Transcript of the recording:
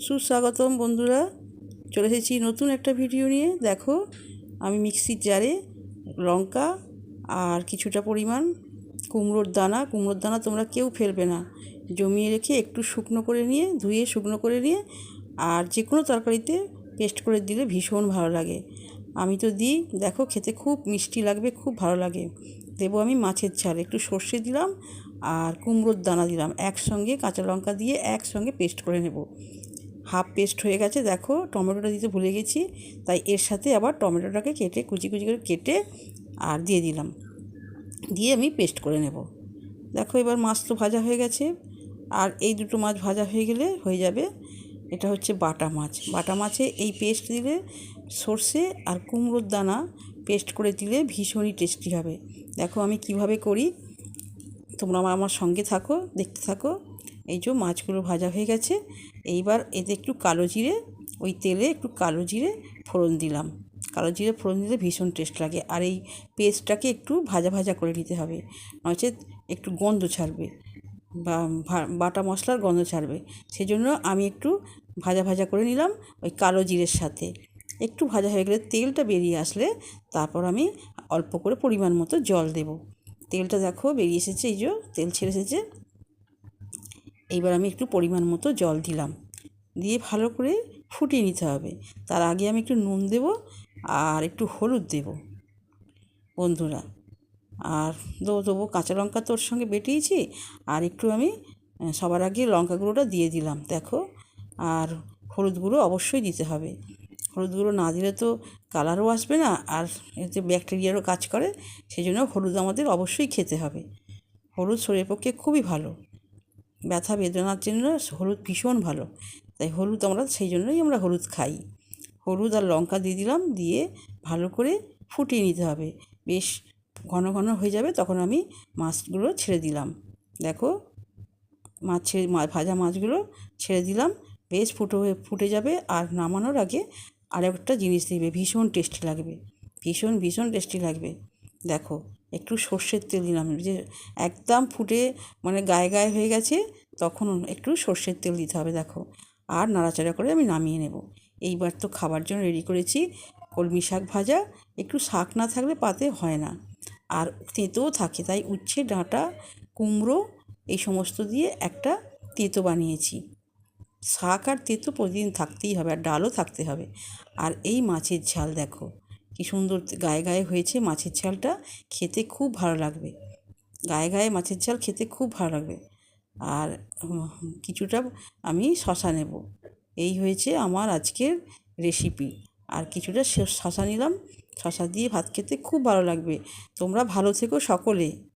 সুস্বাগতম বন্ধুরা। চলে এসেছি নতুন একটা ভিডিও নিয়ে। দেখো, আমি মিক্সির জারে লঙ্কা আর কিছুটা পরিমাণ কুমড়োর দানা। কুমড়োর দানা তোমরা কেউ ফেলবে না। জমিয়ে রেখে একটু শুকনো করে নিয়ে, ধুয়ে শুকনো করে নিয়ে আর যে কোনো তরকারিতে পেস্ট করে দিলে ভীষণ ভালো লাগে। আমি তো দিই, দেখো খেতে খুব মিষ্টি লাগবে, খুব ভালো লাগে। দেবো আমি মাছের ঝাল। একটু সর্ষে দিলাম আর কুমড়োর দানা দিলাম। একসঙ্গে কাঁচা লঙ্কা দিয়ে একসঙ্গে পেস্ট করে নেব। হাফ পেস্ট হয়ে গেছে, দেখো টমেটোটা দিতে ভুলে গেছি, তাই এর সাথে আবার টমেটোটাকে কেটে, কুচি কুচি করে কেটে আর দিয়ে দিলাম। দিয়ে আমি পেস্ট করে নেব। দেখো এবার মাছ তো ভাজা হয়ে গেছে, আর এই দুটো মাছ ভাজা হয়ে গেলে হয়ে যাবে, এটা হচ্ছে বাটা মাছ। বাটা মাছে এই পেস্ট দিলে সর্ষে আর কুমড়োর দানা পেস্ট করে দিলে ভীষণই টেস্টি হবে। দেখো আমি কীভাবে করি, তোমরা আমার সঙ্গে থাকো, দেখতে থাকো। এই যে মাছগুলো ভাজা হয়ে গেছে, এইবার এতে একটু কালো জিরে, ওই তেলে একটু কালো জিরে ফোড়ন দিলাম। কালো জিরে ফোড়ন দিলে ভীষণ টেস্ট লাগে, আর এই পেস্টটাকে একটু ভাজা ভাজা করে নিতে হবে নচেত একটু গন্ধ ছাড়বে বা বাটা মশলার গন্ধ ছাড়বে। সেই জন্য আমি একটু ভাজা ভাজা করে নিলাম ওই কালো জিরের সাথে। একটু ভাজা হয়ে গেলে তেলটা বেরিয়ে আসলে তারপর আমি অল্প করে পরিমাণ মতো জল দেব। তেলটা দেখো বেরিয়ে এসেছে, এই যে তেল ছেড়ে এসেছে। এইবার আমি একটু পরিমাণ মতো জল দিলাম। দিয়ে ভালো করে ফুটিয়ে নিতে হবে। তার আগে আমি একটু নুন দেব আর একটু হলুদ দেব, বন্ধুরা। আর দেবো দেবো কাঁচা লঙ্কা তোর সঙ্গে বেটিয়েছি আর একটু আমি সবার আগে লঙ্কা গুঁড়োটা দিয়ে দিলাম, দেখো। আর হলুদ গুঁড়ো অবশ্যই দিতে হবে। হলুদ গুঁড়ো না দিলে তো কালারও আসবে না আর এতে ব্যাকটেরিয়ারও কাজ করে সেই জন্য হলুদ আমাদের অবশ্যই খেতে হবে। হলুদ শরীরের পক্ষে খুবই ভালো। ব্যথা বেদনার জন্য হলুদ ভীষণ ভালো। তাই হলুদ আমরা, সেই জন্যই আমরা হলুদ খাই। হলুদ আর লঙ্কা দিয়ে দিলাম, দিয়ে ভালো করে ফুটিয়ে নিতে হবে। বেশ ঘন ঘন হয়ে যাবে, তখন আমি মাছগুলো ছেড়ে দিলাম। দেখো, মাছ ছেড়ে ভাজা মাছগুলো ছেড়ে দিলাম। বেশ ফুটো হয়ে, ফুটে যাবে আর নামানোর আগে আরেকটা জিনিস দিবে ভীষণ টেস্টি লাগবে। ভীষণ ভীষণ টেস্টি লাগবে। দেখো, একটু সর্ষের তেল দিলাম যে একদম ফুটে মানে গায়ে গায়ে হয়ে গেছে, তখন একটু সর্ষের তেল দিতে হবে, দেখো। আর নাড়াচাড়া করে আমি নামিয়ে নেব। এইবার তো খাবার জন্য রেডি করেছি, কলমি শাক ভাজা। একটু শাক না থাকলে পাতে হয় না। আর তেঁতোও থাকে, তাই উচ্ছে, ডাঁটা, কুমড়ো, এই সমস্ত দিয়ে একটা তেঁতো বানিয়েছি। শাক আর তেঁতো প্রতিদিন থাকতেই হবে, আর ডালও থাকতে হবে। আর এই মাছের ঝাল, দেখো। কী সুন্দর গায়ে গায়ে হয়েছে মাছের ঝালটা, খেতে খুব ভালো লাগবে। গায়ে গায়ে মাছের ঝাল খেতে খুব ভালো লাগবে। আর কিছুটা আমি শশা নেব। এই হয়েছে আমার আজকের রেসিপি আর কিছুটা শশা নিলাম। শশা দিয়ে ভাত খেতে খুব ভালো লাগবে। তোমরা ভালো থেকো সকলে।